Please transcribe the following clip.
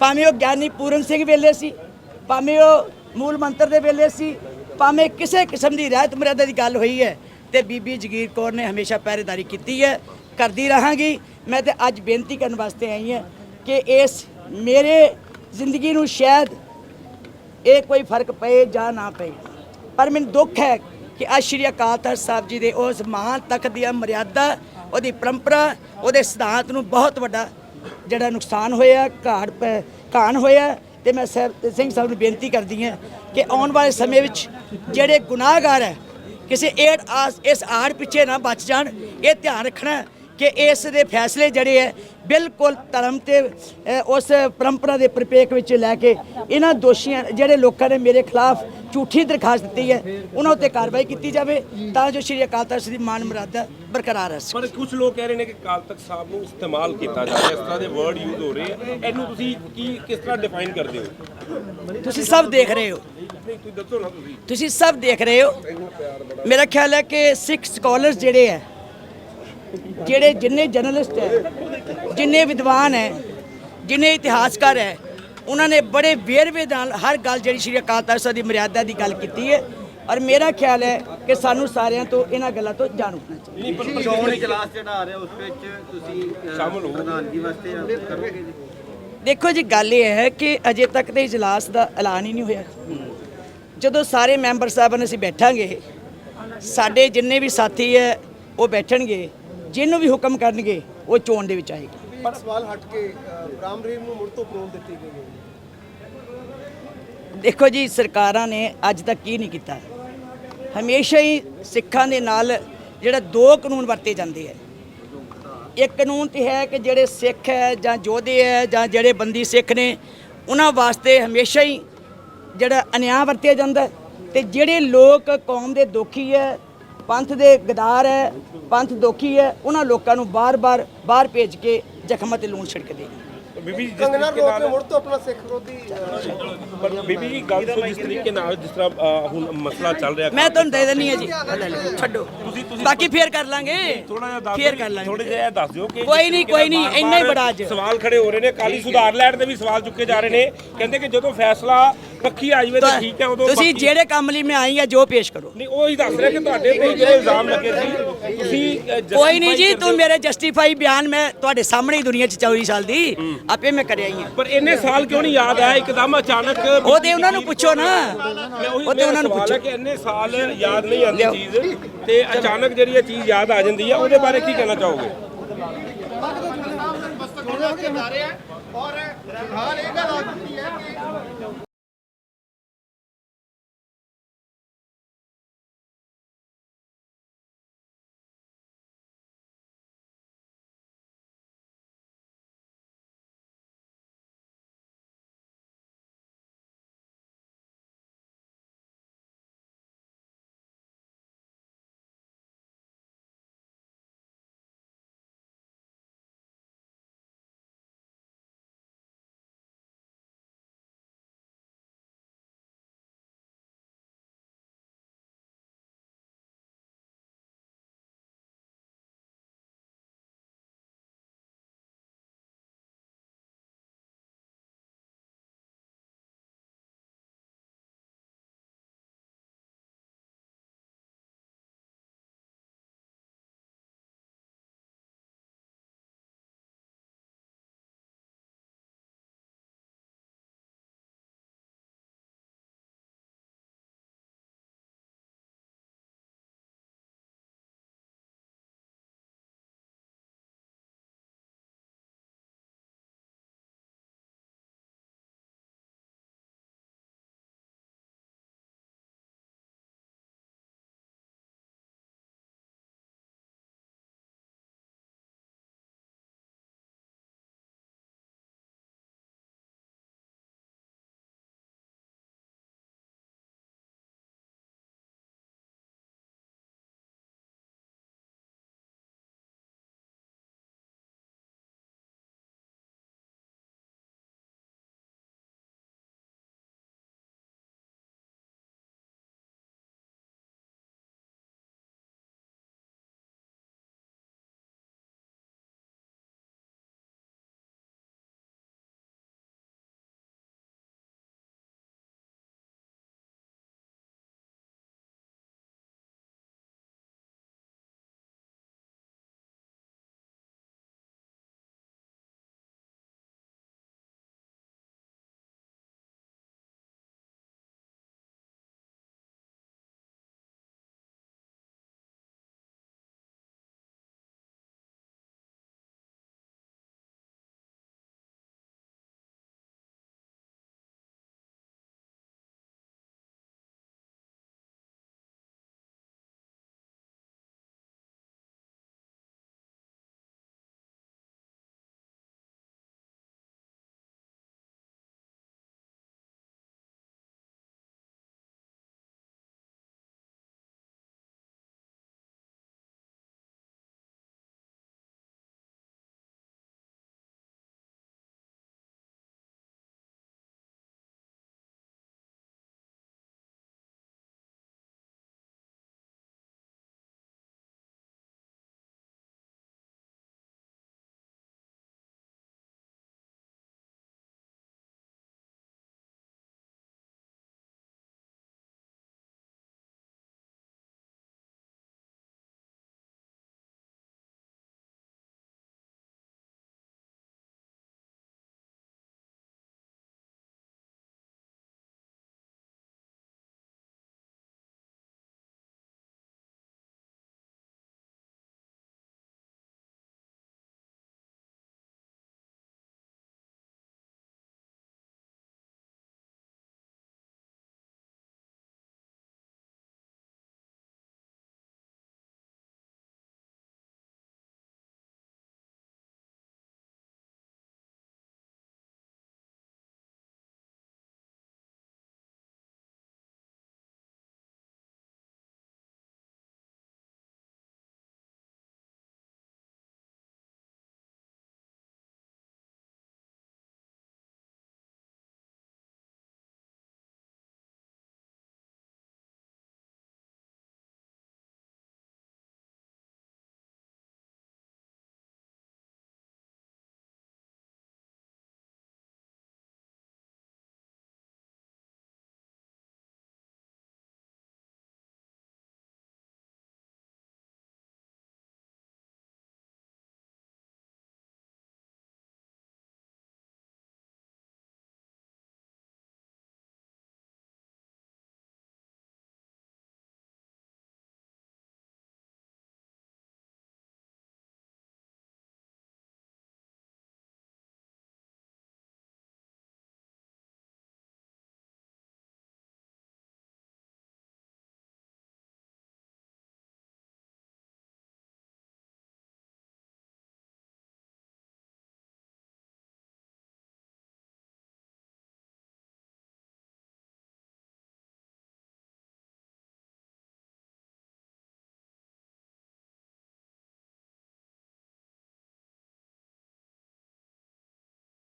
ਭਾਵੇਂ ਉਹ ਗਿਆਨੀ ਪੂਰਨ ਸਿੰਘ ਵੇਲੇ ਸੀ, ਭਾਵੇਂ ਉਹ ਮੂਲ ਮੰਤਰ ਦੇ ਵੇਲੇ ਸੀ, ਭਾਵੇਂ ਕਿਸੇ ਕਿਸਮ ਦੀ ਰਹਿਤ ਮਰਿਆਦਾ ਦੀ ਗੱਲ ਹੋਈ ਹੈ, ਤੇ ਬੀਬੀ ਜਗੀਰ ਕੌਰ ਨੇ ਹਮੇਸ਼ਾ ਪਹਿਰੇਦਾਰੀ ਕੀਤੀ ਹੈ, ਕਰਦੀ ਰਹਾਂਗੀ। ਮੈਂ ਤੇ ਅੱਜ ਬੇਨਤੀ ਕਰਨ ਵਾਸਤੇ ਆਈ ਹਾਂ ਕਿ ਇਸ ਮੇਰੇ ਜ਼ਿੰਦਗੀ ਨੂੰ ਸ਼ਾਇਦ ਇਹ ਕੋਈ ਫ਼ਰਕ ਪਏ ਜਾਂ ਨਾ ਪਏ। ਪਰ ਮੈਨੂੰ ਦੁੱਖ ਹੈ ਕਿ ਅੱਜ ਸ਼੍ਰੀ ਅਕਾਲ ਤਖਤ ਸਾਹਿਬ ਜੀ ਦੇ ਉਸ ਮਹਾਨ ਤਖਤ ਦੀ ਮਰਿਆਦਾ, ਉਹਦੀ ਪਰੰਪਰਾ, ਉਹਦੇ ਸਿਧਾਂਤ ਨੂੰ ਬਹੁਤ ਵੱਡਾ ਜਿਹੜਾ ਨੁਕਸਾਨ ਹੋਇਆ, ਘਾੜ ਪੈ, ਘਾਣ ਹੋਇਆ, ਤੇ ਮੈਂ ਸਾਹਿਬ ਸਿੰਘ ਸਾਹਿਬ ਨੂੰ ਬੇਨਤੀ ਕਰਦੀ ਹਾਂ ਕਿ ਆਉਣ ਵਾਲੇ ਸਮੇਂ ਵਿੱਚ ਜਿਹੜੇ ਗੁਨਾਹਗਾਰ ਹੈ, ਕਿਸੇ ਏਡ ਆਸ, ਇਸ ਆੜ ਪਿੱਛੇ ਨਾ ਬਚ ਜਾਣ, ਇਹ ਧਿਆਨ ਰੱਖਣਾ ਕਿ ਇਸ ਦੇ ਫੈਸਲੇ ਜਿਹੜੇ ਹੈ ਬਿਲਕੁਲ ਧਰਮ ਤੇ ਉਸ ਪਰੰਪਰਾ ਦੇ ਪ੍ਰਪੇਖ ਵਿੱਚ ਲੈ ਕੇ ਇਹਨਾਂ ਦੋਸ਼ੀਆਂ ਜਿਹੜੇ ਲੋਕਾਂ ਨੇ ਮੇਰੇ ਖਿਲਾਫ ਝੂਠੀ ਦਰਖਾਸਤ ਦਿੱਤੀ ਹੈ ਉਹਨਾਂ ਉੱਤੇ ਕਾਰਵਾਈ ਕੀਤੀ ਜਾਵੇ ਤਾਂ ਜੋ ਸ਼੍ਰੀ ਅਕਾਲ ਤਖਤ ਦੀ ਮਾਨ ਮਰਿਆਦਾ ਬਰਕਰਾਰ ਰਹਿ ਸਕੇ। ਪਰ ਕੁਝ ਲੋਕ ਕਹਿ ਰਹੇ ਨੇ ਕਿ ਕਾਲ ਤਖਤ ਸਾਹਿਬ ਨੂੰ ਇਸਤੇਮਾਲ ਕੀਤਾ ਜਾ ਰਿਹਾ ਇਸ ਤਰ੍ਹਾਂ ਦੇ ਵਰਡ ਯੂਜ਼ ਹੋ ਰਹੇ ਆ। ਇਹਨੂੰ ਤੁਸੀਂ ਕੀ ਕਿਸ ਤਰ੍ਹਾਂ ਡਿਫਾਈਨ ਕਰਦੇ ਹੋ? ਤੁਸੀਂ ਸਭ ਦੇਖ ਰਹੇ ਹੋ। ਤੁਸੀਂ ਸਭ ਦੇਖ ਰਹੇ ਹੋ। ਮੇਰਾ ਖਿਆਲ ਹੈ ਕਿ ਸਿੱਖ ਸਕਾਲਰਸ ਜਿਹੜੇ ਹੈ ਜਿਹੜੇ ਜਿੰਨੇ ਜਰਨਲਿਸਟ ਹੈ ਜਿੰਨੇ ਵਿਦਵਾਨ ਹੈ ਜਿੰਨੇ ਇਤਿਹਾਸਕਾਰ ਹੈ ਉਹਨਾਂ ਨੇ ਬੜੇ ਵੇਰਵੇ ਨਾਲ ਹਰ ਗੱਲ ਜਿਹੜੀ ਸ਼੍ਰੀ ਅਕਾਲ ਤਖਤ ਸਾਹਿਬ ਦੀ ਮਰਿਆਦਾ ਦੀ ਗੱਲ ਕੀਤੀ ਹੈ ਔਰ ਮੇਰਾ ਖਿਆਲ ਹੈ ਕਿ ਸਾਨੂੰ ਸਾਰਿਆਂ ਤੋਂ ਇਹਨਾਂ ਗੱਲਾਂ ਤੋਂ ਜਾਣੂ ਹੋਣਾ ਚਾਹੀਦਾ। ਸ਼੍ਰੋਮਣੀ ਕਲਾਸ ਜਿਹੜਾ ਆ ਰਿਹਾ ਉਸ ਵਿੱਚ ਤੁਸੀਂ ਅਹ, ਸ਼ਾਮਲ ਹੋ। ਪ੍ਰਧਾਨਗੀ ਵਾਸਤੇ ਕਰੋਗੇ ਜੀ? ਦੇਖੋ ਜੀ ਗੱਲ ਇਹ ਹੈ ਕਿ ਅਜੇ ਤੱਕ ਤੇ ਇਜਲਾਸ ਦਾ ਐਲਾਨ ਹੀ ਨਹੀਂ ਹੋਇਆ। ਜਦੋਂ ਸਾਰੇ ਮੈਂਬਰ ਸਾਹਿਬਾਨ ਅਸੀਂ ਬੈਠਾਂਗੇ ਸਾਡੇ ਜਿੰਨੇ ਵੀ ਸਾਥੀ ਹੈ ਉਹ ਬੈਠਣਗੇ। ਜਿਹਨੂੰ ਵੀ ਹੁਕਮ ਕਰਨਗੇ ਉਹ ਚੋਣ ਦੇ ਵਿੱਚ ਆਏਗਾ। ਪਰ ਸਵਾਲ ਹਟ ਕੇ ਰਾਮ ਰਹੀਮ ਨੂੰ ਮੁੜ ਤੋਂ ਪ੍ਰੋਲ ਦਿੱਤੀ ਗਈ ਹੈ। ਦੇਖੋ ਜੀ ਸਰਕਾਰਾਂ ਨੇ ਅੱਜ ਤੱਕ ਕੀ ਨਹੀਂ ਕੀਤਾ। ਹਮੇਸ਼ਾ ਹੀ ਸਿੱਖਾਂ ਦੇ ਨਾਲ ਜਿਹੜਾ ਦੋ ਕਾਨੂੰਨ ਵਰਤੇ ਜਾਂਦੇ ਹੈ ਇੱਕ ਕਾਨੂੰਨ ਤੇ ਹੈ ਕਿ ਜਿਹੜੇ ਸਿੱਖ ਹੈ ਜਾਂ ਯੋਧੇ ਹੈ ਜਾਂ ਜਿਹੜੇ ਬੰਦੀ ਸਿੱਖ ਨੇ ਉਹਨਾਂ ਵਾਸਤੇ ਹਮੇਸ਼ਾ ਹੀ ਜਿਹੜਾ ਅਨਿਆਂ ਵਰਤਿਆ ਜਾਂਦਾ। ਤੇ ਜਿਹੜੇ ਲੋਕ ਕੌਮ ਦੇ ਦੋਖੀ ਹੈ ਪੰਥ ਦੇ ਗਦਾਰ ਹੈ ਪੰਥ ਦੋਖੀ ਹੈ ਉਹਨਾਂ ਲੋਕਾਂ ਨੂੰ ਬਾਰ-ਬਾਰ ਬਾਹਰ ਭੇਜ ਕੇ ਜ਼ਖਮਾਂ ਤੇ ਲੂਣ ਛਿੜਕਦੇ ਨੇ। ਬੀਬੀ ਜੀ ਜਿਸ ਤਰੀਕੇ ਨਾਲ ਮੁੜ ਤੋਂ ਆਪਣਾ ਸਿੱਖ ਵਿਰੋਧੀ ਅਹ, ਪਰ ਬੀਬੀ ਜੀ ਗੱਲ ਤੋਂ ਜਿਸ ਤਰੀਕੇ ਨਾਲ ਜਿਸ ਤਰ੍ਹਾਂ ਹੁਣ ਮਸਲਾ ਚੱਲ ਰਿਹਾ ਮੈਂ ਤੁਹਾਨੂੰ ਦੇ ਦਿੰਨੀ ਆ ਜੀ। ਛੱਡੋ। ਬਾਕੀ ਫੇਰ ਕਰ ਲਾਂਗੇ। ਥੋੜਾ ਜਿਹਾ ਦੱਸ ਫੇਰ ਕਰ ਲਾਂਗੇ। ਥੋੜੇ ਜਿਹਾ ਇਹ ਦੱਸ ਦਿਓ ਕਿ ਕੋਈ ਨਹੀਂ, ਕੋਈ ਨਹੀਂ, ਇੰਨਾ ਹੀ ਬੜਾ ਅੱਜ। ਸਵਾਲ ਖੜੇ ਹੋ ਰਹੇ ਨੇ ਕਾਲੀ ਸੁਧਾਰ ਲੈਣ ਦੇ ਵੀ ਸਵਾਲ ਚੁੱਕੇ ਜਾ ਰਹੇ ਨੇ। ਕਹਿੰਦੇ ਕਿ ਜਦੋਂ ਫੈਸਲਾ ਪੱਖੀ ਆ ਜਾਵੇ ਤਾਂ ਠੀਕ ਹੈ ਉਦੋਂ ਤੁਸੀਂ ਜਿਹੜੇ ਕੰਮ ਲਈ ਮੈਂ ਆਈ ਆ ਜੋ ਪੇਸ਼ ਕਰੋ। ਨਹੀਂ ਉਹ ਹੀ ਦੱਸ ਰਿਹਾ ਕਿ ਤੁਹਾਡੇ ਕੋਲ ਜਿਹੜੇ ਇਲਜ਼ਾਮ ਲੱਗੇ ਸੀ ਤੁਸੀਂ ਕੋਈ ਨਹੀਂ ਜੀ ਤੂੰ ਹੋ। ਮੇਰੇ ਜਸਟੀਫਾਈ ਬਿਆਨ ਮੈਂ ਤੁਹਾਡੇ ਸਾਹਮਣੇ ਹੀ ਦੁਨੀਆ 'ਚ 24 ਸਾਲ ਦੀ ਆਪੇ ਮੈਂ ਕਰਿਆ ਹੀ ਆ। ਪਰ ਇੰਨੇ ਸਾਲ ਕਿਉਂ ਨਹੀਂ ਯਾਦ ਆਇਆ? ਇੱਕਦਮ ਅਚਾਨਕ ਉਹ ਤੇ ਉਹਨਾਂ ਨੂੰ ਪੁੱਛੋ ਨਾ। ਉਹੀ ਤੇ ਉਹਨਾਂ ਨੂੰ ਹੈ ਪੁੱਛੋ। ਕਿ ਇੰਨੇ ਸਾਲ ਯਾਦ ਨਹੀਂ ਆਉਂਦੀ। ਚੀਜ਼ ਤੇ ਅਚਾਨਕ ਜਿਹੜੀ ਇਹ ਚੀਜ਼ ਯਾਦ ਆ ਜਾਂਦੀ ਹੈ ਉਹਦੇ ਬਾਰੇ ਕੀ ਕਹਿਣਾ ਚਾਹੋਗੇ? ਔਰ ਫਿਲਹਾਲ ਇਹ ਗੱਲ ਆ